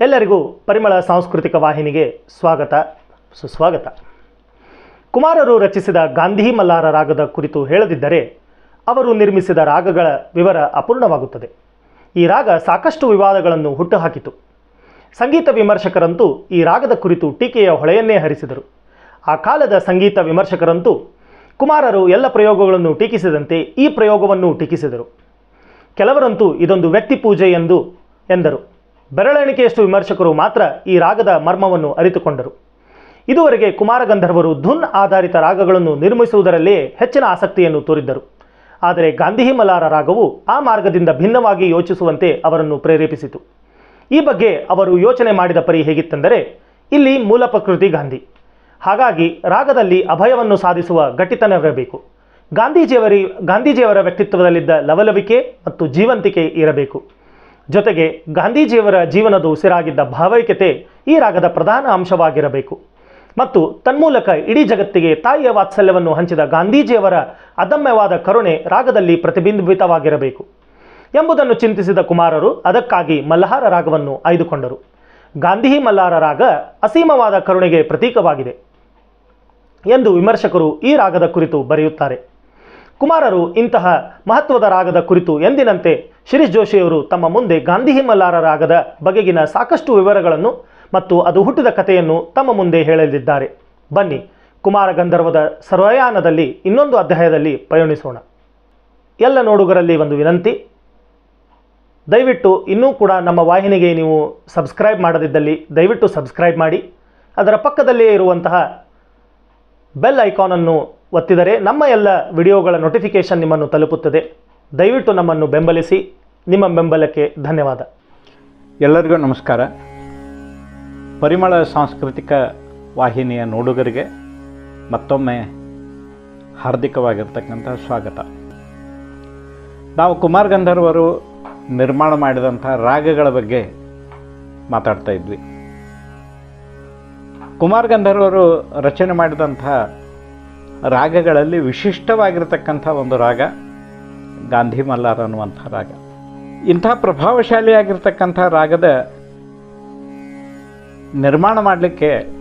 ಎಲ್ಲರಿಗೂ ಪರಿಮಳ ಸಾಂಸ್ಕೃತಿಕ ವಾಹಿನಿಗೆ ಸ್ವಾಗತ, ಸುಸ್ವಾಗತ. ಕುಮಾರರು ರಚಿಸಿದ ಗಾಂಧಿ ಮಲ್ಲಾರ ರಾಗದ ಕುರಿತು ಹೇಳದಿದ್ದರೆ ಅವರು ನಿರ್ಮಿಸಿದ ರಾಗಗಳ ವಿವರ ಅಪೂರ್ಣವಾಗುತ್ತದೆ. ಈ ರಾಗ ಸಾಕಷ್ಟು ವಿವಾದಗಳನ್ನು ಹುಟ್ಟುಹಾಕಿತು. ಸಂಗೀತ ವಿಮರ್ಶಕರಂತೂ ಈ ರಾಗದ ಕುರಿತು ಟೀಕೆಯ ಹೊಳೆಯನ್ನೇ ಹರಿಸಿದರು. ಆ ಕಾಲದ ಸಂಗೀತ ವಿಮರ್ಶಕರಂತೂ ಕುಮಾರರು ಎಲ್ಲ ಪ್ರಯೋಗಗಳನ್ನು ಟೀಕಿಸಿದಂತೆ ಈ ಪ್ರಯೋಗವನ್ನು ಟೀಕಿಸಿದರು. ಕೆಲವರಂತೂ ಇದೊಂದು ವ್ಯಕ್ತಿ ಪೂಜೆ ಎಂದು ಎಂದರು. ಬೆರಳೆಣಿಕೆಯಷ್ಟು ವಿಮರ್ಶಕರು ಮಾತ್ರ ಈ ರಾಗದ ಮರ್ಮವನ್ನು ಅರಿತುಕೊಂಡರು. ಇದುವರೆಗೆ ಕುಮಾರ ಗಂಧರ್ವರು ಧುನ್ ಆಧಾರಿತ ರಾಗಗಳನ್ನು ನಿರ್ಮಿಸುವುದರಲ್ಲೇ ಹೆಚ್ಚಿನ ಆಸಕ್ತಿಯನ್ನು ತೋರಿದ್ದರು. ಆದರೆ ಗಾಂಧಿ ಮಲಾರ ರಾಗವು ಆ ಮಾರ್ಗದಿಂದ ಭಿನ್ನವಾಗಿ ಯೋಚಿಸುವಂತೆ ಅವರನ್ನು ಪ್ರೇರೇಪಿಸಿತು. ಈ ಬಗ್ಗೆ ಅವರು ಯೋಚನೆ ಮಾಡಿದ ಪರಿ ಹೇಗಿತ್ತೆಂದರೆ, ಇಲ್ಲಿ ಮೂಲ ಪ್ರಕೃತಿ ಗಾಂಧಿ. ಹಾಗಾಗಿ ರಾಗದಲ್ಲಿ ಅಭಯವನ್ನು ಸಾಧಿಸುವ ಗಟ್ಟಿತನವಿರಬೇಕು. ಗಾಂಧೀಜಿಯವರಿ, ಗಾಂಧೀಜಿಯವರ ವ್ಯಕ್ತಿತ್ವದಲ್ಲಿದ್ದ ಲವಲವಿಕೆ ಮತ್ತು ಜೀವಂತಿಕೆ ಇರಬೇಕು. ಜೊತೆಗೆ ಗಾಂಧೀಜಿಯವರ ಜೀವನದ ಉಸಿರಾಗಿದ್ದ ಭಾವೈಕ್ಯತೆ ಈ ರಾಗದ ಪ್ರಧಾನ ಅಂಶವಾಗಿರಬೇಕು. ಮತ್ತು ತನ್ಮೂಲಕ ಇಡೀ ಜಗತ್ತಿಗೆ ತಾಯಿಯ ವಾತ್ಸಲ್ಯವನ್ನು ಹಂಚಿದ ಗಾಂಧೀಜಿಯವರ ಅದಮ್ಯವಾದ ಕರುಣೆ ರಾಗದಲ್ಲಿ ಪ್ರತಿಬಿಂಬಿತವಾಗಿರಬೇಕು. ಎಂಬುದನ್ನು ಚಿಂತಿಸಿದ ಕುಮಾರರು ಅದಕ್ಕಾಗಿ ಮಲ್ಲಹಾರ ರಾಗವನ್ನು ಆಯ್ದುಕೊಂಡರು. ಗಾಂಧಿ ಮಲ್ಲಾರ ರಾಗ ಅಸೀಮವಾದ ಕರುಣೆಗೆ ಪ್ರತೀಕವಾಗಿದೆ ಎಂದು ವಿಮರ್ಶಕರು ಈ ರಾಗದ ಕುರಿತು ಬರೆಯುತ್ತಾರೆ. ಕುಮಾರರು ಇಂತಹ ಮಹತ್ವದ ರಾಗದ ಕುರಿತು ಎಂದಿನಂತೆ ಶಿರೀಶ್ ಜೋಶಿಯವರು ತಮ್ಮ ಮುಂದೆ ಗಾಂಧಿ ಹಿಮಲಾರ ರಾಗದ ಬಗೆಗಿನ ಸಾಕಷ್ಟು ವಿವರಗಳನ್ನು ಮತ್ತು ಅದು ಹುಟ್ಟಿದ ಕಥೆಯನ್ನು ತಮ್ಮ ಮುಂದೆ ಹೇಳಲಿದ್ದಾರೆ. ಬನ್ನಿ, ಕುಮಾರ ಗಂಧರ್ವದ ಸರ್ವಯಾನದಲ್ಲಿ ಇನ್ನೊಂದು ಅಧ್ಯಾಯದಲ್ಲಿ ಪಯಣಿಸೋಣ ಎಲ್ಲ ನೋಡುಗರಲ್ಲಿ ಒಂದು ವಿನಂತಿ. ದಯವಿಟ್ಟು ಇನ್ನೂ ಕೂಡ ನಮ್ಮ ವಾಹಿನಿಗೆ ನೀವು ಸಬ್ಸ್ಕ್ರೈಬ್ ಮಾಡದಿದ್ದಲ್ಲಿ ದಯವಿಟ್ಟು ಸಬ್ಸ್ಕ್ರೈಬ್ ಮಾಡಿ. ಅದರ ಪಕ್ಕದಲ್ಲಿಯೇ ಇರುವಂತಹ ಬೆಲ್ ಐಕಾನನ್ನು ಒತ್ತಿದರೆ ನಮ್ಮ ಎಲ್ಲ ವಿಡಿಯೋಗಳ ನೋಟಿಫಿಕೇಷನ್ ನಿಮ್ಮನ್ನು ತಲುಪುತ್ತದೆ. ದಯವಿಟ್ಟು ನಮ್ಮನ್ನು ಬೆಂಬಲಿಸಿ. ನಿಮ್ಮ ಬೆಂಬಲಕ್ಕೆ ಧನ್ಯವಾದ. ಎಲ್ಲರಿಗೂ ನಮಸ್ಕಾರ. ಪರಿಮಳ ಸಾಂಸ್ಕೃತಿಕ ವಾಹಿನಿಯ ನೋಡುಗರಿಗೆ ಮತ್ತೊಮ್ಮೆ ಹಾರ್ದಿಕವಾಗಿರ್ತಕ್ಕಂಥ ಸ್ವಾಗತ. ನಾವು ಕುಮಾರ್ ಗಂಧರ್ವರು ನಿರ್ಮಾಣ ಮಾಡಿದಂಥ ರಾಗಗಳ ಬಗ್ಗೆ ಮಾತಾಡ್ತಾ ಇದ್ವಿ. ಕುಮಾರ್ ಗಂಧರ್ವರು ರಚನೆ ಮಾಡಿದಂಥ ರಾಗಗಳಲ್ಲಿ ವಿಶಿಷ್ಟವಾಗಿರತಕ್ಕಂಥ ಒಂದು ರಾಗ ಗಾಂಧಿ ಮಲ್ಲಾರ್ ಅನ್ನುವಂಥ ರಾಗ. ಇಂಥ ಪ್ರಭಾವಶಾಲಿಯಾಗಿರ್ತಕ್ಕಂಥ ರಾಗದ ನಿರ್ಮಾಣ ಮಾಡಲಿಕ್ಕೆ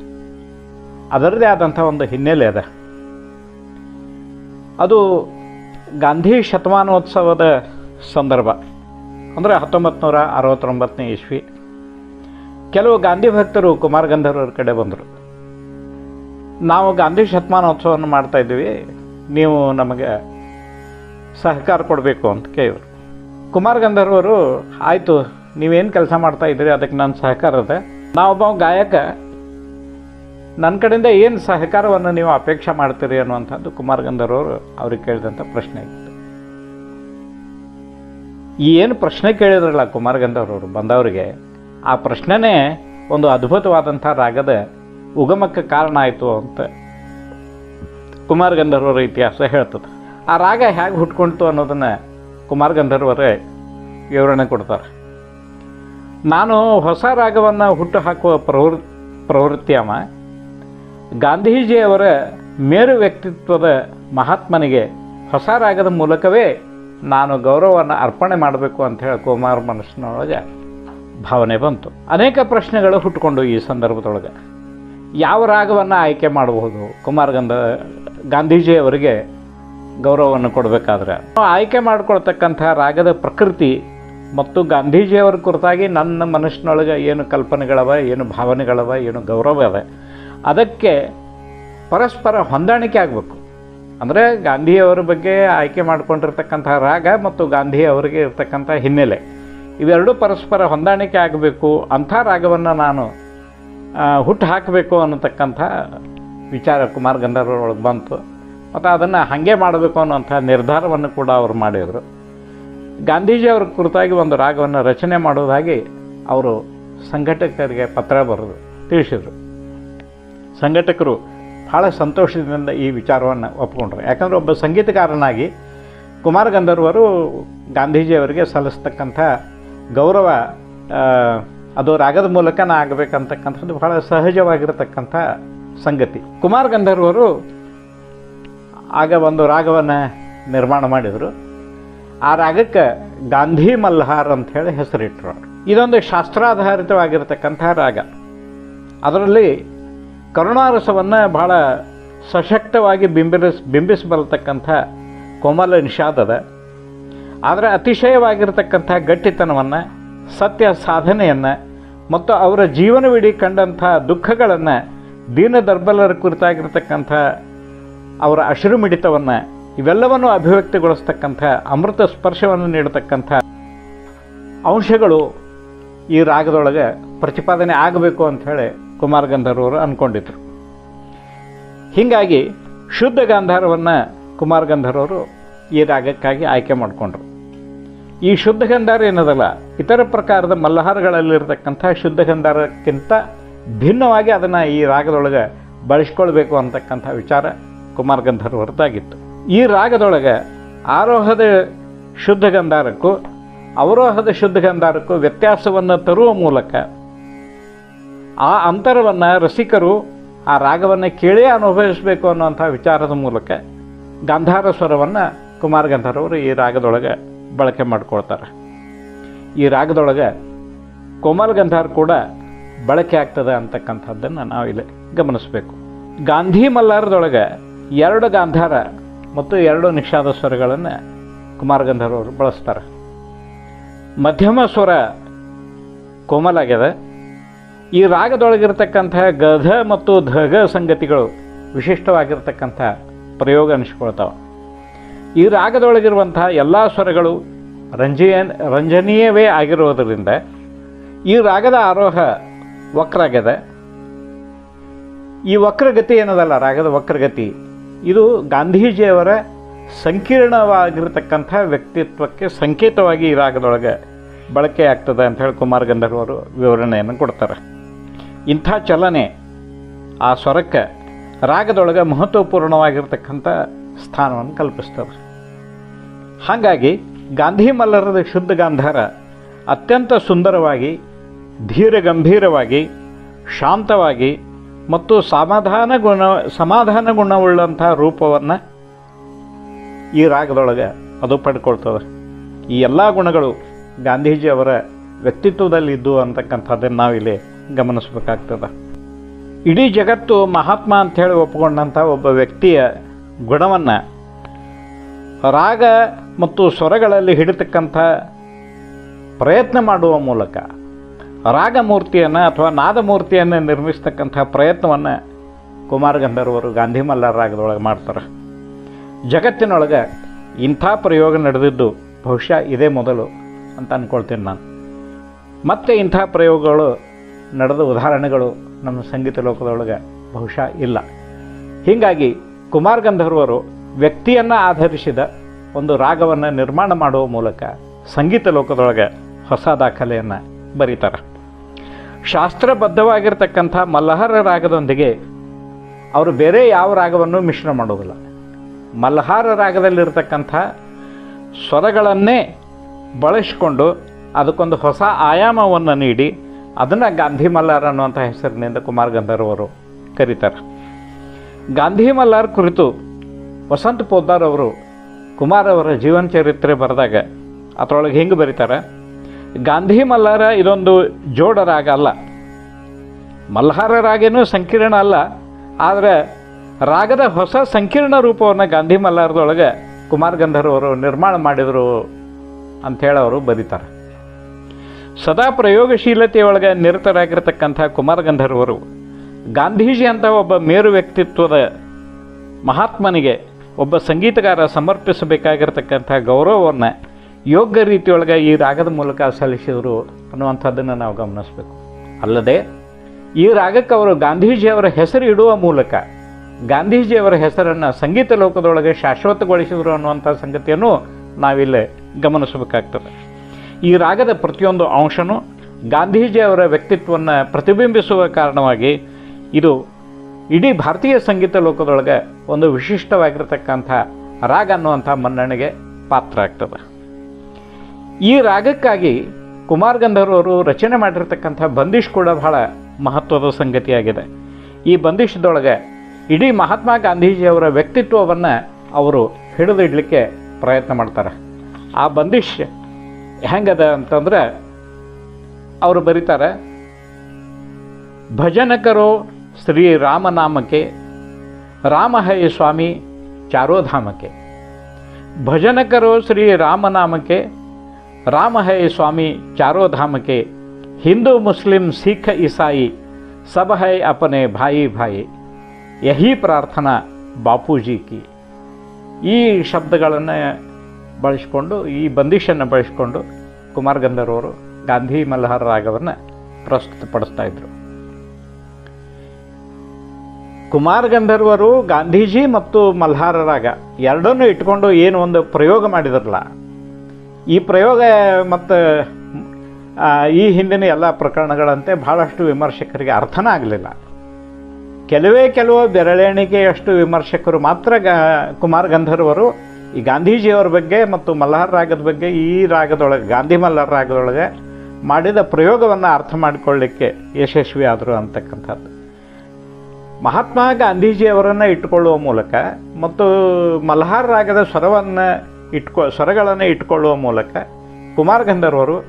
ಅದರದೇ ಆದಂಥ ಒಂದು ಹಿನ್ನೆಲೆ ಅದ. ಅದು ಗಾಂಧಿ ಶತಮಾನೋತ್ಸವದ ಸಂದರ್ಭ. ಅಂದರೆ ಹತ್ತೊಂಬತ್ತು ನೂರ ಅರವತ್ತೊಂಬತ್ತನೇ ಇಸ್ವಿ. ಕೆಲವು ಗಾಂಧಿ ಭಕ್ತರು ಕುಮಾರ್ ಗಂಧರ್ವರ ಕಡೆ ಬಂದರು. ನಾವು ಗಾಂಧಿ ಶತಮಾನೋತ್ಸವವನ್ನು ಮಾಡ್ತಾ ಇದ್ದೀವಿ. ನೀವು ನಮಗೆ ಸಹಕಾರ ಕೊಡಬೇಕು ಅಂತ ಕೇಳಿದ್ರು. ಕುಮಾರ್ ಗಂಧರ್ವರು ಆಯಿತು, ನೀವೇನು ಕೆಲಸ ಮಾಡ್ತಾ ಇದ್ದೀರಿ? ಅದಕ್ಕೆ ನನ್ನ ಸಹಕಾರ ಅದ ನಾವೊಬ್ಬ ಗಾಯಕ. ನನ್ನ ಕಡೆಯಿಂದ ಏನು ಸಹಕಾರವನ್ನು ನೀವು ಅಪೇಕ್ಷೆ ಮಾಡ್ತೀರಿ ಅನ್ನುವಂಥದ್ದು ಕುಮಾರ್ ಗಂಧರ್ವರು ಅವ್ರಿಗೆ ಕೇಳಿದಂಥ ಪ್ರಶ್ನೆ ಇತ್ತು ಏನು ಪ್ರಶ್ನೆ ಕೇಳಿದ್ರಲ್ಲ ಕುಮಾರ್ ಗಂಧರ್ವರು ಬಂದವರಿಗೆ, ಆ ಪ್ರಶ್ನೆನೇ ಒಂದು ಅದ್ಭುತವಾದಂಥ ರಾಗದ ಉಗಮಕ್ಕೆ ಕಾರಣ ಆಯಿತು ಅಂತ ಕುಮಾರ್ ಗಂಧರ್ವರ ಇತಿಹಾಸ ಹೇಳ್ತದೆ. ಆ ರಾಗ ಹೇಗೆ ಹುಟ್ಕೊಳ್ತು ಅನ್ನೋದನ್ನು ಕುಮಾರ್ ಗಂಧರ್ವರೇ ವಿವರಣೆ ಕೊಡ್ತಾರೆ. ನಾನು ಹೊಸ ರಾಗವನ್ನು ಹುಟ್ಟು ಹಾಕುವ ಪ್ರವೃ ಪ್ರವೃತ್ತಿಯಮ್ಮ ಗಾಂಧೀಜಿಯವರ ಮೇರು ವ್ಯಕ್ತಿತ್ವದ ಮಹಾತ್ಮನಿಗೆ ಹೊಸ ರಾಗದ ಮೂಲಕವೇ ನಾನು ಗೌರವವನ್ನು ಅರ್ಪಣೆ ಮಾಡಬೇಕು ಅಂತ ಹೇಳಿ ಕುಮಾರ್ ಮನಸ್ಸಿನೊಳಗೆ ಭಾವನೆ ಬಂತು. ಅನೇಕ ಪ್ರಶ್ನೆಗಳು ಹುಟ್ಟುಕೊಂಡು ಈ ಸಂದರ್ಭದೊಳಗೆ. ಯಾವ ರಾಗವನ್ನು ಆಯ್ಕೆ ಮಾಡಬಹುದು? ಕುಮಾರ್ ಗಂಧ, ಗಾಂಧೀಜಿಯವರಿಗೆ ಗೌರವವನ್ನು ಕೊಡಬೇಕಾದ್ರೆ. ಆಯ್ಕೆ ಮಾಡಿಕೊಳ್ತಕ್ಕಂಥ ರಾಗದ ಪ್ರಕೃತಿ ಮತ್ತು ಗಾಂಧೀಜಿಯವರ ಕುರಿತಾಗಿ ನನ್ನ ಮನಸ್ಸಿನೊಳಗೆ ಏನು ಕಲ್ಪನೆಗಳವ, ಏನು ಭಾವನೆಗಳವ, ಏನು ಗೌರವ ಅವೆ, ಅದಕ್ಕೆ ಪರಸ್ಪರ ಹೊಂದಾಣಿಕೆ ಆಗಬೇಕು. ಅಂದರೆ ಗಾಂಧಿಯವರ ಬಗ್ಗೆ ಆಯ್ಕೆ ಮಾಡಿಕೊಂಡಿರ್ತಕ್ಕಂಥ ರಾಗ ಮತ್ತು ಗಾಂಧಿ ಅವರಿಗೆ ಇರ್ತಕ್ಕಂಥ ಹಿನ್ನೆಲೆ. ಇವೆರಡೂ ಪರಸ್ಪರ ಹೊಂದಾಣಿಕೆ ಆಗಬೇಕು, ಅಂಥ ರಾಗವನ್ನು ನಾನು ಹುಟ್ಟು ಹಾಕಬೇಕು ಅನ್ನತಕ್ಕಂಥ ವಿಚಾರ ಕುಮಾರ್ ಗಂಧರ್ವರೊಳಗೆ ಬಂತು. ಮತ್ತು ಅದನ್ನು ಹಾಗೆ ಮಾಡಬೇಕು ಅನ್ನೋಂಥ ನಿರ್ಧಾರವನ್ನು ಕೂಡ ಅವರು ಮಾಡಿದರು. ಗಾಂಧೀಜಿಯವ್ರ ಕುರಿತಾಗಿ ಒಂದು ರಾಗವನ್ನು ರಚನೆ ಮಾಡೋದಾಗಿ ಅವರು ಸಂಘಟಕರಿಗೆ ಪತ್ರ ಬರೆದು ತಿಳಿಸಿದರು. ಸಂಘಟಕರು ಭಾಳ ಸಂತೋಷದಿಂದ ಈ ವಿಚಾರವನ್ನು ಒಪ್ಪಿಕೊಂಡ್ರು ಯಾಕಂದರೆ ಒಬ್ಬ ಸಂಗೀತಗಾರನಾಗಿ ಕುಮಾರ್ ಗಂಧರ್ವರು ಗಾಂಧೀಜಿಯವರಿಗೆ ಸಲ್ಲಿಸ್ತಕ್ಕಂಥ ಗೌರವ ಅದು ರಾಗದ ಮೂಲಕನೇ ಆಗಬೇಕಂತಕ್ಕಂಥದ್ದು ಭಾಳ ಸಹಜವಾಗಿರತಕ್ಕಂಥ ಸಂಗತಿ. ಕುಮಾರ್ ಗಂಧರ್ವರು ಆಗ ಒಂದು ರಾಗವನ್ನು ನಿರ್ಮಾಣ ಮಾಡಿದರು. ಆ ರಾಗಕ್ಕೆ ಗಾಂಧಿ ಮಲ್ಹಾರ್ ಅಂತ ಹೇಳಿ ಹೆಸರಿಟ್ಟರು ಇದೊಂದು ಶಾಸ್ತ್ರಾಧಾರಿತವಾಗಿರತಕ್ಕಂಥ ರಾಗ. ಅದರಲ್ಲಿ ಕರುಣಾರಸವನ್ನು ಭಾಳ ಸಶಕ್ತವಾಗಿ ಬಿಂಬಿಸ್ ಬಿಂಬಿಸಬಲ್ತಕ್ಕಂಥ ಕೋಮಲ ನಿಷಾದದ ಆದರೆ ಅತಿಶಯವಾಗಿರತಕ್ಕಂಥ ಗಟ್ಟಿತನವನ್ನು, ಸತ್ಯ ಸಾಧನೆಯನ್ನು ಮತ್ತು ಅವರ ಜೀವನವಿಡೀ ಕಂಡಂಥ ದುಃಖಗಳನ್ನು ದೀನ ದರ್ಬಲರ ಕುರಿತಾಗಿರ್ತಕ್ಕಂಥ ಅವರ ಅಶ್ರು ಮಿಡಿತವನ್ನು ಇವೆಲ್ಲವನ್ನು ಅಭಿವ್ಯಕ್ತಿಗೊಳಿಸ್ತಕ್ಕಂಥ ಅಮೃತ ಸ್ಪರ್ಶವನ್ನು ನೀಡತಕ್ಕಂಥ ಅಂಶಗಳು ಈ ರಾಗದೊಳಗೆ ಪ್ರತಿಪಾದನೆ ಆಗಬೇಕು ಅಂಥೇಳಿ ಕುಮಾರ ಗಂಧರ್ವರು ಅಂದ್ಕೊಂಡಿದ್ರು ಹೀಗಾಗಿ ಶುದ್ಧ ಗಾಂಧಾರವನ್ನು ಕುಮಾರ ಗಂಧರ್ವರು ಈ ರಾಗಕ್ಕಾಗಿ ಆಯ್ಕೆ ಮಾಡಿಕೊಂಡ್ರು. ಈ ಶುದ್ಧ ಗಂಧಾರ ಏನದಲ್ಲ, ಇತರ ಪ್ರಕಾರದ ಮಲ್ಲಹಾರಗಳಲ್ಲಿರ್ತಕ್ಕಂಥ ಶುದ್ಧ ಗಂಧಾರಕ್ಕಿಂತ ಭಿನ್ನವಾಗಿ ಅದನ್ನು ಈ ರಾಗದೊಳಗೆ ಬಳಸ್ಕೊಳ್ಬೇಕು ಅಂತಕ್ಕಂಥ ವಿಚಾರ ಕುಮಾರ ಹೊರತಾಗಿತ್ತು. ಈ ರಾಗದೊಳಗೆ ಆರೋಹದ ಶುದ್ಧ ಗಂಧಾರಕ್ಕೂ, ಅವರೋಹದ ಶುದ್ಧ ಗಂಧಾರಕ್ಕೂ ವ್ಯತ್ಯಾಸವನ್ನು ತರುವ ಮೂಲಕ ಆ ಅಂತರವನ್ನು ರಸಿಕರು ಆ ರಾಗವನ್ನು ಕೇಳೇ ಅನುಭವಿಸಬೇಕು ಅನ್ನುವಂಥ ವಿಚಾರದ ಮೂಲಕ ಗಾಂಧಾರ ಸ್ವರವನ್ನು ಕುಮಾರ ಗಂಧರ್ವರು ಈ ರಾಗದೊಳಗೆ ಬಳಕೆ ಮಾಡ್ಕೊಳ್ತಾರೆ. ಈ ರಾಗದೊಳಗೆ ಕೋಮಲ್ ಗಂಧಾರ್ ಕೂಡ ಬಳಕೆ ಆಗ್ತದೆ ಅಂತಕ್ಕಂಥದ್ದನ್ನು ನಾವಿಲ್ಲಿ ಗಮನಿಸಬೇಕು. ಗಾಂಧಿ ಮಲ್ಲಾರದೊಳಗೆ ಎರಡು ಗಾಂಧಾರ ಮತ್ತು ಎರಡು ನಿಷಾದ ಸ್ವರಗಳನ್ನು ಕುಮಾರ ಗಂಧರ್ವರು ಬಳಸ್ತಾರೆ. ಮಧ್ಯಮ ಸ್ವರ ಕೋಮಲಾಗ್ಯದ ಈ ರಾಗದೊಳಗಿರ್ತಕ್ಕಂಥ ಗಧ ಮತ್ತು ಧಗ ಸಂಗತಿಗಳು ವಿಶಿಷ್ಟವಾಗಿರ್ತಕ್ಕಂಥ ಪ್ರಯೋಗ ಅನಿಸ್ಕೊಳ್ತಾವೆ. ಈ ರಾಗದೊಳಗಿರುವಂತಹ ಎಲ್ಲ ಸ್ವರಗಳು ರಂಜೀಯ ರಂಜನೀಯವೇ ಆಗಿರೋದರಿಂದ ಈ ರಾಗದ ಆರೋಹ ವಕ್ರಾಗ್ಯದ. ಈ ವಕ್ರಗತಿ ಏನದಲ್ಲ, ರಾಗದ ವಕ್ರಗತಿ. ಇದು ಗಾಂಧೀಜಿಯವರ ಸಂಕೀರ್ಣವಾಗಿರತಕ್ಕಂಥ ವ್ಯಕ್ತಿತ್ವಕ್ಕೆ ಸಂಕೇತವಾಗಿ ಈ ರಾಗದೊಳಗೆ ಬಳಕೆ ಆಗ್ತದೆ ಅಂತ ಹೇಳಿ ಕುಮಾರ್ ಗಂಧರ್ವರು ವಿವರಣೆಯನ್ನು ಕೊಡ್ತಾರೆ. ಇಂಥ ಚಲನೆ ಆ ಸ್ವರಕ್ಕೆ ರಾಗದೊಳಗೆ ಮಹತ್ವಪೂರ್ಣವಾಗಿರ್ತಕ್ಕಂಥ ಸ್ಥಾನವನ್ನು ಕಲ್ಪಿಸ್ತದೆ. ಹಾಗಾಗಿ ಗಾಂಧಿ ಮಲ್ಲರದ ಶುದ್ಧ ಗಾಂಧಾರ ಅತ್ಯಂತ ಸುಂದರವಾಗಿ, ಧೀರ ಗಂಭೀರವಾಗಿ, ಶಾಂತವಾಗಿ ಮತ್ತು ಸಮಾಧಾನ ಗುಣ, ಸಮಾಧಾನ ಗುಣವುಳ್ಳಂಥ ರೂಪವನ್ನು ಈ ರಾಗದೊಳಗೆ ಅದು ಪಡ್ಕೊಳ್ತದೆ. ಈ ಎಲ್ಲ ಗುಣಗಳು ಗಾಂಧೀಜಿಯವರ ವ್ಯಕ್ತಿತ್ವದಲ್ಲಿದ್ದು ಅಂತಕ್ಕಂಥದ್ದನ್ನು ನಾವಿಲ್ಲಿ ಗಮನಿಸಬೇಕಾಗ್ತದೆ. ಇಡೀ ಜಗತ್ತು ಮಹಾತ್ಮ ಅಂಥೇಳಿ ಒಪ್ಪಿಕೊಂಡಂಥ ಒಬ್ಬ ವ್ಯಕ್ತಿಯ ಗುಣವನ್ನು ರಾಗ ಮತ್ತು ಸ್ವರಗಳಲ್ಲಿ ಹಿಡಿತಕ್ಕಂಥ ಪ್ರಯತ್ನ ಮಾಡುವ ಮೂಲಕ ರಾಗಮೂರ್ತಿಯನ್ನು ಅಥವಾ ನಾದಮೂರ್ತಿಯನ್ನು ನಿರ್ಮಿಸ್ತಕ್ಕಂಥ ಪ್ರಯತ್ನವನ್ನು ಕುಮಾರ ಗಂಧರ್ವರು ಗಾಂಧಿ ಮಲ್ಲರ ರಾಗದೊಳಗೆ ಮಾಡ್ತಾರೆ. ಜಗತ್ತಿನೊಳಗೆ ಇಂಥ ಪ್ರಯೋಗ ನಡೆದಿದ್ದು ಬಹುಶಃ ಇದೇ ಮೊದಲು ಅಂತ ಅಂದ್ಕೊಳ್ತೀನಿ ನಾನು. ಮತ್ತೆ ಇಂಥ ಪ್ರಯೋಗಗಳು ನಡೆದ ಉದಾಹರಣೆಗಳು ನಮ್ಮ ಸಂಗೀತ ಲೋಕದೊಳಗೆ ಬಹುಶಃ ಇಲ್ಲ. ಹೀಗಾಗಿ ಕುಮಾರ್ ಗಂಧರ್ವರು ವ್ಯಕ್ತಿಯನ್ನು ಆಧರಿಸಿದ ಒಂದು ರಾಗವನ್ನು ನಿರ್ಮಾಣ ಮಾಡುವ ಮೂಲಕ ಸಂಗೀತ ಲೋಕದೊಳಗೆ ಹೊಸ ದಾಖಲೆಯನ್ನು ಬರೀತಾರೆ. ಶಾಸ್ತ್ರಬದ್ಧವಾಗಿರ್ತಕ್ಕಂಥ ಮಲ್ಲಹಾರ ರಾಗದೊಂದಿಗೆ ಅವರು ಬೇರೆ ಯಾವ ರಾಗವನ್ನು ಮಿಶ್ರಣ ಮಾಡೋದಿಲ್ಲ ಮಲ್ಹಾರ ರಾಗದಲ್ಲಿರ್ತಕ್ಕಂಥ ಸ್ವರಗಳನ್ನೇ ಬಳಸಿಕೊಂಡು ಅದಕ್ಕೊಂದು ಹೊಸ ಆಯಾಮವನ್ನು ನೀಡಿ ಅದನ್ನು ಗಾಂಧಿ ಮಲ್ಲಾರ್ ಅನ್ನುವಂಥ ಹೆಸರಿನಿಂದ ಕುಮಾರ್ ಗಂಧರ್ವರು ಕರೀತಾರೆ. ಗಾಂಧಿ ಮಲ್ಲಾರ್ ಕುರಿತು ವಸಂತ ಪೋದ್ದಾರ್ ಅವರು ಕುಮಾರ್ ಅವರ ಜೀವನ ಚರಿತ್ರೆ ಬರೆದಾಗ ಅದರೊಳಗೆ ಹಿಂಗೆ ಬರೀತಾರೆ ಗಾಂಧಿ ಮಲ್ಲಾರ ಇದೊಂದು ಜೋಡ ರಾಗ ಅಲ್ಲ. ಮಲ್ಹಾರ ರಾಗೇನೂ ಸಂಕೀರ್ಣ ಅಲ್ಲ. ಆದರೆ ರಾಗದ ಹೊಸ ಸಂಕೀರ್ಣ ರೂಪವನ್ನು ಗಾಂಧಿ ಮಲ್ಲಾರದೊಳಗೆ ಕುಮಾರ್ ಗಂಧರ್ವರು ನಿರ್ಮಾಣ ಮಾಡಿದರು ಅಂಥೇಳಿ ಅವರು ಬರೀತಾರೆ. ಸದಾ ಪ್ರಯೋಗಶೀಲತೆಯೊಳಗೆ ನಿರತರಾಗಿರ್ತಕ್ಕಂಥ ಕುಮಾರ್ ಗಂಧರ್ವರು ಗಾಂಧೀಜಿ ಅಂತ ಒಬ್ಬ ಮೇರು ವ್ಯಕ್ತಿತ್ವದ ಮಹಾತ್ಮನಿಗೆ ಒಬ್ಬ ಸಂಗೀತಗಾರ ಸಮರ್ಪಿಸಬೇಕಾಗಿರ್ತಕ್ಕಂಥ ಗೌರವವನ್ನು ಯೋಗ್ಯ ರೀತಿಯೊಳಗೆ ಈ ರಾಗದ ಮೂಲಕ ಸಲ್ಲಿಸಿದರು ಅನ್ನುವಂಥದ್ದನ್ನು ನಾವು ಗಮನಿಸಬೇಕು. ಅಲ್ಲದೆ ಈ ರಾಗಕ್ಕೆ ಅವರು ಗಾಂಧೀಜಿಯವರ ಹೆಸರು ಇಡುವ ಮೂಲಕ ಗಾಂಧೀಜಿಯವರ ಹೆಸರನ್ನು ಸಂಗೀತ ಲೋಕದೊಳಗೆ ಶಾಶ್ವತಗೊಳಿಸಿದರು ಅನ್ನುವಂಥ ಸಂಗತಿಯನ್ನು ನಾವಿಲ್ಲಿ ಗಮನಿಸಬೇಕಾಗ್ತದೆ. ಈ ರಾಗದ ಪ್ರತಿಯೊಂದು ಅಂಶನೂ ಗಾಂಧೀಜಿಯವರ ವ್ಯಕ್ತಿತ್ವವನ್ನು ಪ್ರತಿಬಿಂಬಿಸುವ ಕಾರಣವಾಗಿ ಇದು ಇಡೀ ಭಾರತೀಯ ಸಂಗೀತ ಲೋಕದೊಳಗೆ ಒಂದು ವಿಶಿಷ್ಟವಾಗಿರತಕ್ಕಂಥ ರಾಗ ಅನ್ನುವಂಥ ಮನ್ನಣೆಗೆ ಪಾತ್ರ ಆಗ್ತದೆ. ಈ ರಾಗಕ್ಕಾಗಿ ಕುಮಾರ್ ಗಂಧರ್ವರು ರಚನೆ ಮಾಡಿರ್ತಕ್ಕಂಥ ಬಂದಿಶ್ ಕೂಡ ಬಹಳ ಮಹತ್ವದ ಸಂಗತಿಯಾಗಿದೆ. ಈ ಬಂದಿಶದೊಳಗೆ ಇಡೀ ಮಹಾತ್ಮ ಗಾಂಧೀಜಿಯವರ ವ್ಯಕ್ತಿತ್ವವನ್ನು ಅವರು ಹಿಡಿದಿಡಲಿಕ್ಕೆ ಪ್ರಯತ್ನ ಮಾಡ್ತಾರೆ. ಆ ಬಂದಿಶ್ ಹೆಂಗದ ಅಂತಂದ್ರೆ ಅವರು ಬರೀತಾರೆ, ಭಜನಕರು ಶ್ರೀ ರಾಮನಾಮಕ್ಕೆ ರಾಮ ಸ್ವಾಮಿ ಚಾರೋಧಾಮಕ್ಕೆ, ಭಜನಕರು ಶ್ರೀ ರಾಮನಾಮಕ್ಕೆ ರಾಮ ಹೈ ಸ್ವಾಮಿ ಚಾರೋಧಾಮಕ್ಕೆ ಹಿಂದೂ ಮುಸ್ಲಿಂ ಸಿಖ್ ईसाई सब है अपने भाई भाई ಯಹಿ ಪ್ರಾರ್ಥನಾ ಬಾಪೂಜಿ ಕಿ ಈ ಶಬ್ದಗಳನ್ನು ಬಳಸಿಕೊಂಡು ಈ ಬಂದಿಷನ್ನು ಬಳಸಿಕೊಂಡು ಕುಮಾರ್ ಗಂಧರ್ವರು ಗಾಂಧಿ ಮಲ್ಹಾರ್ ರಾಗವನ್ನು ಪ್ರಸ್ತುತಪಡಿಸ್ತಾ ಇದ್ರು ಕುಮಾರ್ ಗಂಧರ್ವರು ಗಾಂಧೀಜಿ ಮತ್ತು ಮಲ್ಹಾರ ರಾಗ ಎರಡನ್ನೂ ಇಟ್ಕೊಂಡು ಏನು ಒಂದು ಪ್ರಯೋಗ ಮಾಡಿದ್ರಲ್ಲ ಈ ಪ್ರಯೋಗ ಮತ್ತು ಈ ಹಿಂದಿನ ಎಲ್ಲ ಪ್ರಕರಣಗಳಂತೆ ಬಹಳಷ್ಟು ವಿಮರ್ಶಕರಿಗೆ ಅರ್ಥನ ಆಗಲಿಲ್ಲ. ಕೆಲವೇ ಕೆಲವು ಬೆರಳೆಣಿಕೆಯಷ್ಟು ವಿಮರ್ಶಕರು ಮಾತ್ರ ಗ, ಕುಮಾರ್ ಗಂಧರ್ವರು ಈ ಗಾಂಧೀಜಿಯವರ ಬಗ್ಗೆ ಮತ್ತು ಮಲ್ಹಾರ್ ರಾಗದ ಬಗ್ಗೆ, ಈ ರಾಗದೊಳಗೆ, ಗಾಂಧಿ ಮಲ್ಹಾರ್ ರಾಗದೊಳಗೆ ಮಾಡಿದ ಪ್ರಯೋಗವನ್ನು ಅರ್ಥ ಮಾಡಿಕೊಳ್ಳಿಕ್ಕೆ ಯಶಸ್ವಿ ಆದರು ಅಂತಕ್ಕಂಥದ್ದು. ಮಹಾತ್ಮ ಗಾಂಧೀಜಿಯವರನ್ನು ಇಟ್ಟುಕೊಳ್ಳುವ ಮೂಲಕ ಮತ್ತು ಮಲ್ಹಾರ್ ರಾಗದ ಸ್ವರವನ್ನು ಇಟ್ಕೊ ಸ್ವರಗಳನ್ನು ಇಟ್ಕೊಳ್ಳುವ ಮೂಲಕ ಕುಮಾರ ಗಂಧರ್ವರು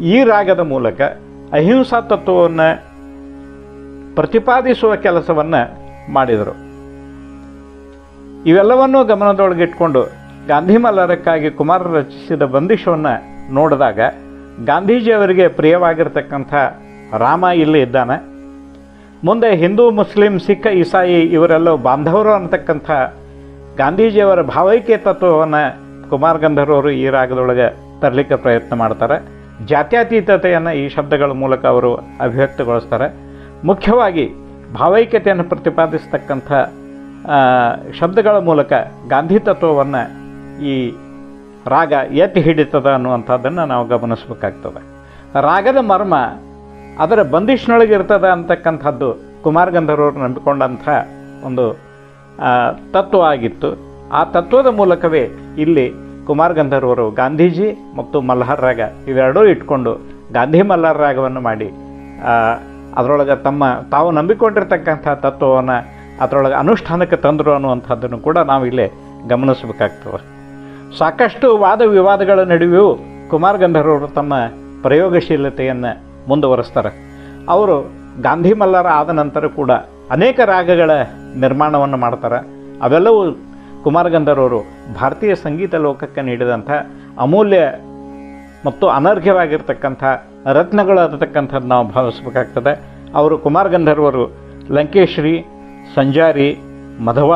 ಈ ರಾಗದ ಮೂಲಕ ಅಹಿಂಸಾ ತತ್ವವನ್ನು ಪ್ರತಿಪಾದಿಸುವ ಕೆಲಸವನ್ನು ಮಾಡಿದರು. ಇವೆಲ್ಲವನ್ನೂ ಗಮನದೊಳಗಿಟ್ಕೊಂಡು ಗಾಂಧಿ ಮಲ್ಲರಕ್ಕಾಗಿ ಕುಮಾರ ರಚಿಸಿದ ಬಂದಿಶವನ್ನು ನೋಡಿದಾಗ ಗಾಂಧೀಜಿಯವರಿಗೆ ಪ್ರಿಯವಾಗಿರ್ತಕ್ಕಂಥ ರಾಮ ಇಲ್ಲಿ ಇದ್ದಾನೆ. ಮುಂದೆ ಹಿಂದೂ, ಮುಸ್ಲಿಂ, ಸಿಖ್, ಇಸಾಯಿ ಇವರೆಲ್ಲ ಬಾಂಧವರು ಅಂತಕ್ಕಂಥ ಗಾಂಧೀಜಿಯವರ ಭಾವೈಕ್ಯ ತತ್ವವನ್ನು ಕುಮಾರ್ ಗಂಧರ್ವರು ಈ ರಾಗದೊಳಗೆ ತರಲಿಕ್ಕೆ ಪ್ರಯತ್ನ ಮಾಡ್ತಾರೆ. ಜಾತ್ಯತೀತತೆಯನ್ನು ಈ ಶಬ್ದಗಳ ಮೂಲಕ ಅವರು ಅಭಿವ್ಯಕ್ತಗೊಳಿಸ್ತಾರೆ. ಮುಖ್ಯವಾಗಿ ಭಾವೈಕ್ಯತೆಯನ್ನು ಪ್ರತಿಪಾದಿಸ್ತಕ್ಕಂಥ ಶಬ್ದಗಳ ಮೂಲಕ ಗಾಂಧಿ ತತ್ವವನ್ನು ಈ ರಾಗ ಎತ್ತಿ ಹಿಡಿತದ ಅನ್ನುವಂಥದ್ದನ್ನು ನಾವು ಗಮನಿಸಬೇಕಾಗ್ತದೆ. ರಾಗದ ಮರ್ಮ ಅದರ ಬಂದಿಷ್ನೊಳಗೆ ಇರ್ತದೆ ಅಂತಕ್ಕಂಥದ್ದು ಕುಮಾರ್ ಗಂಧರ್ವರು ನಂಬಿಕೊಂಡಂಥ ಒಂದು ತತ್ವ ಆಗಿತ್ತು. ಆ ತತ್ವದ ಮೂಲಕವೇ ಇಲ್ಲಿ ಕುಮಾರ್ ಗಂಧರ್ವರು ಗಾಂಧೀಜಿ ಮತ್ತು ಮಲ್ಹಾರ್ ರಾಗ ಇವೆರಡೂ ಇಟ್ಕೊಂಡು ಗಾಂಧಿ ಮಲ್ಹಾರ್ ರಾಗವನ್ನು ಮಾಡಿ ಅದರೊಳಗೆ ತಮ್ಮ ತಾವು ನಂಬಿಕೊಂಡಿರ್ತಕ್ಕಂಥ ತತ್ವವನ್ನು ಅದರೊಳಗೆ ಅನುಷ್ಠಾನಕ್ಕೆ ತಂದರು ಅನ್ನುವಂಥದ್ದನ್ನು ಕೂಡ ನಾವು ಇಲ್ಲೇ ಗಮನಿಸಬೇಕಾಗ್ತದೆ. ಸಾಕಷ್ಟು ವಾದ ವಿವಾದಗಳ ನಡುವೆಯೂ ಕುಮಾರ್ ಗಂಧರ್ವರು ತಮ್ಮ ಪ್ರಯೋಗಶೀಲತೆಯನ್ನು ಮುಂದುವರಿಸ್ತಾರೆ. ಅವರು ಗಾಂಧಿ ಮಲ್ಲರ ಆದ ನಂತರ ಕೂಡ ಅನೇಕ ರಾಗಗಳ ನಿರ್ಮಾಣವನ್ನು ಮಾಡ್ತಾರೆ. ಅವೆಲ್ಲವೂ ಕುಮಾರ್ ಗಂಧರ್ವರು ಭಾರತೀಯ ಸಂಗೀತ ಲೋಕಕ್ಕೆ ನೀಡಿದಂಥ ಅಮೂಲ್ಯ ಮತ್ತು ಅನರ್ಘ್ಯವಾಗಿರ್ತಕ್ಕಂಥ ರತ್ನಗಳು ಅದಕ್ಕಂಥದ್ದು ನಾವು ಭಾವಿಸಬೇಕಾಗ್ತದೆ. ಅವರು ಕುಮಾರ್ ಗಂಧರ್ವರು ಲಂಕೇಶ್ರಿ, ಸಂಜಾರಿ, ಮಧವ,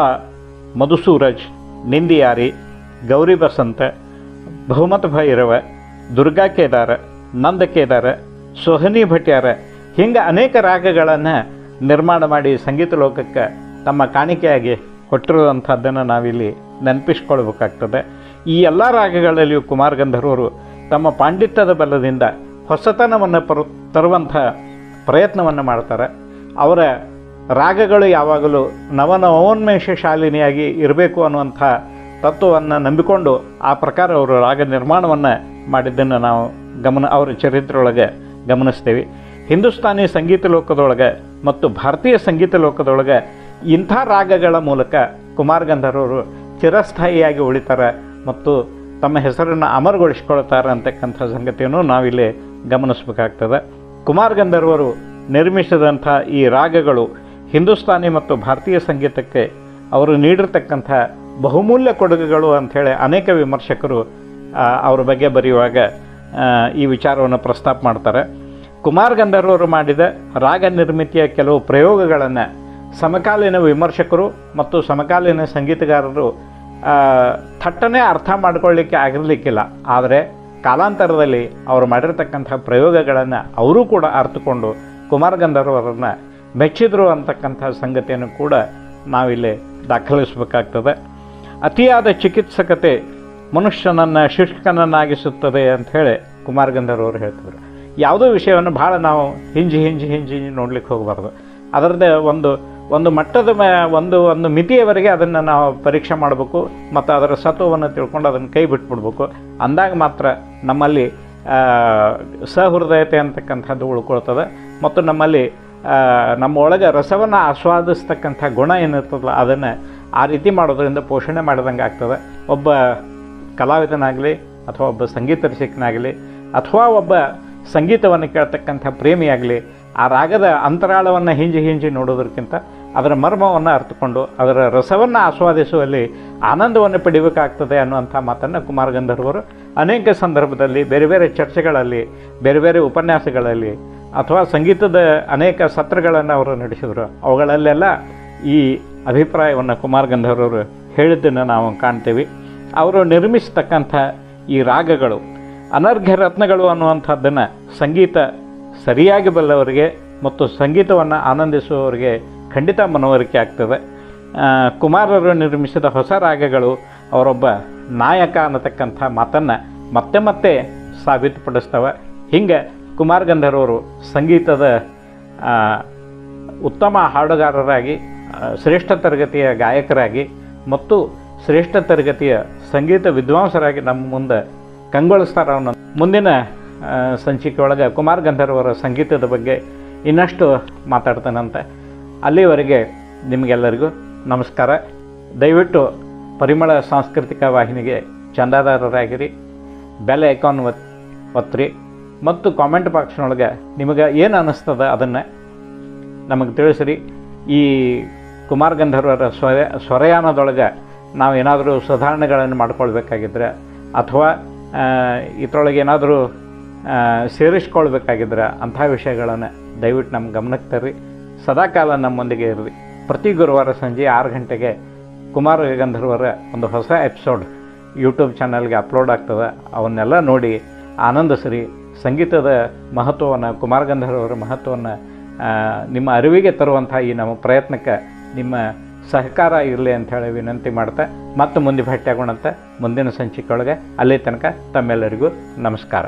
ಮಧುಸೂರಜ್, ನಿಂದಿಯಾರಿ, ಗೌರಿ ಬಸಂತ, ಬಹುಮತ ಭೈರವ ದುರ್ಗಾ ಕೇದಾರ, ನಂದ ಕೇದಾರ, ಸೋಹನಿ ಭಟ್ಯಾರ ಹಿಂಗೆ ಅನೇಕ ರಾಗಗಳನ್ನು ನಿರ್ಮಾಣ ಮಾಡಿ ಸಂಗೀತ ಲೋಕಕ್ಕೆ ತಮ್ಮ ಕಾಣಿಕೆಯಾಗಿ ಕೊಟ್ಟಿರುವಂಥದ್ದನ್ನು ನಾವಿಲ್ಲಿ ನೆನಪಿಸ್ಕೊಳ್ಬೇಕಾಗ್ತದೆ. ಈ ಎಲ್ಲ ರಾಗಗಳಲ್ಲಿಯೂ ಕುಮಾರ್ ಗಂಧರ್ವರು ತಮ್ಮ ಪಾಂಡಿತ್ಯದ ಬಲದಿಂದ ಹೊಸತನವನ್ನು ಪರು, ತರುವಂಥ ಪ್ರಯತ್ನವನ್ನು ಮಾಡ್ತಾರೆ. ಅವರ ರಾಗಗಳು ಯಾವಾಗಲೂ ನವನವೋನ್ಮೇಷ ಶಾಲಿನಿಯಾಗಿ ಇರಬೇಕು ಅನ್ನುವಂಥ ತತ್ವವನ್ನು ನಂಬಿಕೊಂಡು ಆ ಪ್ರಕಾರ ಅವರು ರಾಗ ನಿರ್ಮಾಣವನ್ನು ಮಾಡಿದ್ದನ್ನು ನಾವು ಗಮನ, ಅವರ ಚರಿತ್ರೆಯೊಳಗೆ ಗಮನಿಸ್ತೇವೆ. ಹಿಂದೂಸ್ತಾನಿ ಸಂಗೀತ ಲೋಕದೊಳಗೆ ಮತ್ತು ಭಾರತೀಯ ಸಂಗೀತ ಲೋಕದೊಳಗೆ ಇಂಥ ರಾಗಗಳ ಮೂಲಕ ಕುಮಾರ್ ಗಂಧರ್ವರು ಚಿರಸ್ಥಾಯಿಯಾಗಿ ಉಳಿತಾರೆ ಮತ್ತು ತಮ್ಮ ಹೆಸರನ್ನು ಅಮರಗೊಳಿಸ್ಕೊಳ್ತಾರೆ ಅಂತಕ್ಕಂಥ ಸಂಗತಿಯನ್ನು ನಾವಿಲ್ಲಿ ಗಮನಿಸಬೇಕಾಗ್ತದೆ. ಕುಮಾರ್ ಗಂಧರ್ವರು ನಿರ್ಮಿಸಿದಂಥ ಈ ರಾಗಗಳು ಹಿಂದೂಸ್ತಾನಿ ಮತ್ತು ಭಾರತೀಯ ಸಂಗೀತಕ್ಕೆ ಅವರು ನೀಡಿರ್ತಕ್ಕಂಥ ಬಹುಮೂಲ್ಯ ಕೊಡುಗೆಗಳು ಅಂಥೇಳಿ ಅನೇಕ ವಿಮರ್ಶಕರು ಅವರ ಬಗ್ಗೆ ಬರೆಯುವಾಗ ಈ ವಿಚಾರವನ್ನು ಪ್ರಸ್ತಾಪ ಮಾಡ್ತಾರೆ. ಕುಮಾರ್ ಗಂಧರ್ವರು ಮಾಡಿದ ರಾಗ ನಿರ್ಮಿತಿಯ ಕೆಲವು ಪ್ರಯೋಗಗಳನ್ನು ಸಮಕಾಲೀನ ವಿಮರ್ಶಕರು ಮತ್ತು ಸಮಕಾಲೀನ ಸಂಗೀತಗಾರರು ಥಟ್ಟನೆ ಅರ್ಥ ಮಾಡ್ಕೊಳ್ಳಿಕ್ಕೆ ಆಗಿರಲಿಕ್ಕಿಲ್ಲ. ಆದರೆ ಕಾಲಾಂತರದಲ್ಲಿ ಅವರು ಮಾಡಿರ್ತಕ್ಕಂಥ ಪ್ರಯೋಗಗಳನ್ನು ಅವರೂ ಕೂಡ ಅರ್ಥಕೊಂಡು ಕುಮಾರ್ ಗಂಧರ್ವರನ್ನು ಮೆಚ್ಚಿದ್ರು ಅಂತಕ್ಕಂಥ ಸಂಗತಿಯನ್ನು ಕೂಡ ನಾವಿಲ್ಲಿ ದಾಖಲಿಸಬೇಕಾಗ್ತದೆ. ಅತಿಯಾದ ಚಿಕಿತ್ಸಕತೆ ಮನುಷ್ಯನನ್ನು ಶುಷ್ಕನನ್ನಾಗಿಸುತ್ತದೆ ಅಂಥೇಳಿ ಕುಮಾರ್ ಗಂಧರ್ವರು ಹೇಳ್ತಿದ್ರು. ಯಾವುದೋ ವಿಷಯವನ್ನು ಭಾಳ ನಾವು ಹಿಂಜಿ ಹಿಂಜಿ ಹಿಂಜಿ ನೋಡ್ಲಿಕ್ಕೆ ಹೋಗಬಾರ್ದು. ಅದರದ್ದೇ ಒಂದು ಒಂದು ಮಟ್ಟದ ಮೇ ಒಂದು ಒಂದು ಮಿತಿಯವರೆಗೆ ಅದನ್ನು ನಾವು ಪರೀಕ್ಷೆ ಮಾಡಬೇಕು, ಮತ್ತು ಅದರ ಸತ್ವವನ್ನು ತಿಳ್ಕೊಂಡು ಅದನ್ನು ಕೈ ಬಿಟ್ಬಿಡ್ಬೇಕು. ಅಂದಾಗ ಮಾತ್ರ ನಮ್ಮಲ್ಲಿ ಸಹೃದಯತೆ ಅಂತಕ್ಕಂಥದ್ದು ಉಳ್ಕೊಳ್ತದೆ. ಮತ್ತು ನಮ್ಮಲ್ಲಿ ನಮ್ಮೊಳಗೆ ರಸವನ್ನು ಆಸ್ವಾದಿಸ್ತಕ್ಕಂಥ ಗುಣ ಏನಿರ್ತದಲ್ಲ, ಅದನ್ನು ಆ ರೀತಿ ಮಾಡೋದರಿಂದ ಪೋಷಣೆ ಮಾಡಿದಂಗೆ ಆಗ್ತದೆ. ಒಬ್ಬ ಕಲಾವಿದನಾಗಲಿ, ಅಥವಾ ಒಬ್ಬ ಸಂಗೀತ ರಸಿಕನಾಗಲಿ, ಅಥವಾ ಒಬ್ಬ ಸಂಗೀತವನ್ನು ಕೇಳ್ತಕ್ಕಂಥ ಪ್ರೇಮಿಯಾಗಲಿ, ಆ ರಾಗದ ಅಂತರಾಳವನ್ನು ಹಿಂಜಿ ಹಿಂಜಿ ನೋಡೋದಕ್ಕಿಂತ ಅದರ ಮರ್ಮವನ್ನು ಅರ್ಥಕೊಂಡು ಅದರ ರಸವನ್ನು ಆಸ್ವಾದಿಸುವಲ್ಲಿ ಆನಂದವನ್ನು ಪಡಿಬೇಕಾಗ್ತದೆ ಅನ್ನುವಂಥ ಮಾತನ್ನು ಕುಮಾರ ಗಂಧರ್ವರು ಅನೇಕ ಸಂದರ್ಭದಲ್ಲಿ ಬೇರೆ ಬೇರೆ ಚರ್ಚೆಗಳಲ್ಲಿ, ಬೇರೆ ಬೇರೆ ಉಪನ್ಯಾಸಗಳಲ್ಲಿ ಅಥವಾ ಸಂಗೀತದ ಅನೇಕ ಸತ್ರಗಳನ್ನು ಅವರು ನಡೆಸಿದರು. ಅವುಗಳಲ್ಲೆಲ್ಲ ಈ ಅಭಿಪ್ರಾಯವನ್ನು ಕುಮಾರ ಗಂಧರ್ವರು ಹೇಳಿದ್ದನ್ನು ನಾವು ಕಾಣ್ತೀವಿ. ಅವರು ನಿರ್ಮಿಸತಕ್ಕಂಥ ಈ ರಾಗಗಳು, ಅನರ್ಘ್ಯ ರತ್ನಗಳು ಅನ್ನುವಂಥದ್ದನ್ನು ಸಂಗೀತ ಸರಿಯಾಗಿ ಬಲ್ಲವರಿಗೆ ಮತ್ತು ಸಂಗೀತವನ್ನು ಆನಂದಿಸುವವರಿಗೆ ಖಂಡಿತ ಮನವರಿಕೆ ಆಗ್ತದೆ. ಕುಮಾರರು ನಿರ್ಮಿಸಿದ ಹೊಸ ರಾಗಗಳು ಅವರೊಬ್ಬ ನಾಯಕ ಅನ್ನತಕ್ಕಂಥ ಮಾತನ್ನು ಮತ್ತೆ ಮತ್ತೆ ಸಾಬೀತುಪಡಿಸ್ತವೆ. ಹಿಂಗೆ ಕುಮಾರ್ ಗಂಧರ್ವರು ಸಂಗೀತದ ಉತ್ತಮ ಹಾಡುಗಾರರಾಗಿ ಶ್ರೇಷ್ಠ ತರಗತಿಯ ಗಾಯಕರಾಗಿ ಮತ್ತು ಶ್ರೇಷ್ಠ ತರಗತಿಯ ಸಂಗೀತ ವಿದ್ವಾಂಸರಾಗಿ ನಮ್ಮ ಮುಂದೆ ಕಂಗೊಳಿಸ್ತಾರೆ ಮುಂದಿನ ಸಂಚಿಕೆ ಒಳಗೆ ಕುಮಾರ್ ಗಂಧರ್ವರ ಸಂಗೀತದ ಬಗ್ಗೆ ಇನ್ನಷ್ಟು ಮಾತಾಡ್ತಾನಂತೆ. ಅಲ್ಲಿವರೆಗೆ ನಿಮಗೆಲ್ಲರಿಗೂ ನಮಸ್ಕಾರ. ದಯವಿಟ್ಟು ಪರಿಮಳ ಸಾಂಸ್ಕೃತಿಕ ವಾಹಿನಿಗೆ ಚಂದಾದಾರರಾಗಿರಿ. ಬೆಲ್ ಐಕಾನ್ ಒತ್, ಒತ್ತಿರಿ. ಮತ್ತು ಕಾಮೆಂಟ್ ಬಾಕ್ಸ್ನೊಳಗೆ ನಿಮಗೆ ಏನು ಅನ್ನಿಸ್ತದ ಅದನ್ನು ನಮಗೆ ತಿಳಿಸ್ರಿ. ಈ ಕುಮಾರ್ ಗಂಧರ್ವರ ಸ್ವರ, ಸ್ವರಯಾನದೊಳಗೆ ನಾವು ಏನಾದರೂ ಸುಧಾರಣೆಗಳನ್ನು ಮಾಡ್ಕೊಳ್ಬೇಕಾಗಿದ್ರೆ ಅಥವಾ ಇದರೊಳಗೆ ಏನಾದರೂ ಸೇರಿಸ್ಕೊಳ್ಬೇಕಾಗಿದ್ರೆ ಅಂಥ ವಿಷಯಗಳನ್ನು ದಯವಿಟ್ಟು ನಮ್ಮ ಗಮನಕ್ಕೆ ತರ್ರಿ. ಸದಾಕಾಲ ನಮ್ಮೊಂದಿಗೆ ಇರಲಿ ಪ್ರತಿ ಗುರುವಾರ ಸಂಜೆ ಆರು ಗಂಟೆಗೆ ಕುಮಾರ ಗಂಧರ್ವರ ಒಂದು ಹೊಸ ಎಪಿಸೋಡ್ ಯೂಟ್ಯೂಬ್ ಚಾನಲ್ಗೆ ಅಪ್ಲೋಡ್ ಆಗ್ತದೆ. ಅವನ್ನೆಲ್ಲ ನೋಡಿ ಆನಂದಿಸ್ರಿ. ಸಂಗೀತದ ಮಹತ್ವವನ್ನು, ಕುಮಾರ ಗಂಧರ್ವರ ಮಹತ್ವವನ್ನು ನಿಮ್ಮ ಅರಿವಿಗೆ ತರುವಂಥ ಈ ನಮ್ಮ ಪ್ರಯತ್ನಕ್ಕೆ ನಿಮ್ಮ ಸಹಕಾರ ಇರಲಿ ಅಂತ ಹೇಳಿ ವಿನಂತಿ ಮಾಡ್ತಾ, ಮತ್ತು ಮುಂದೆ ಭೇಟಿಯಾಗೋಣಂತ ಮುಂದಿನ ಸಂಚಿಕೆ ಒಳಗೆ ಅಲ್ಲಿ ತನಕ ತಮ್ಮೆಲ್ಲರಿಗೂ ನಮಸ್ಕಾರ.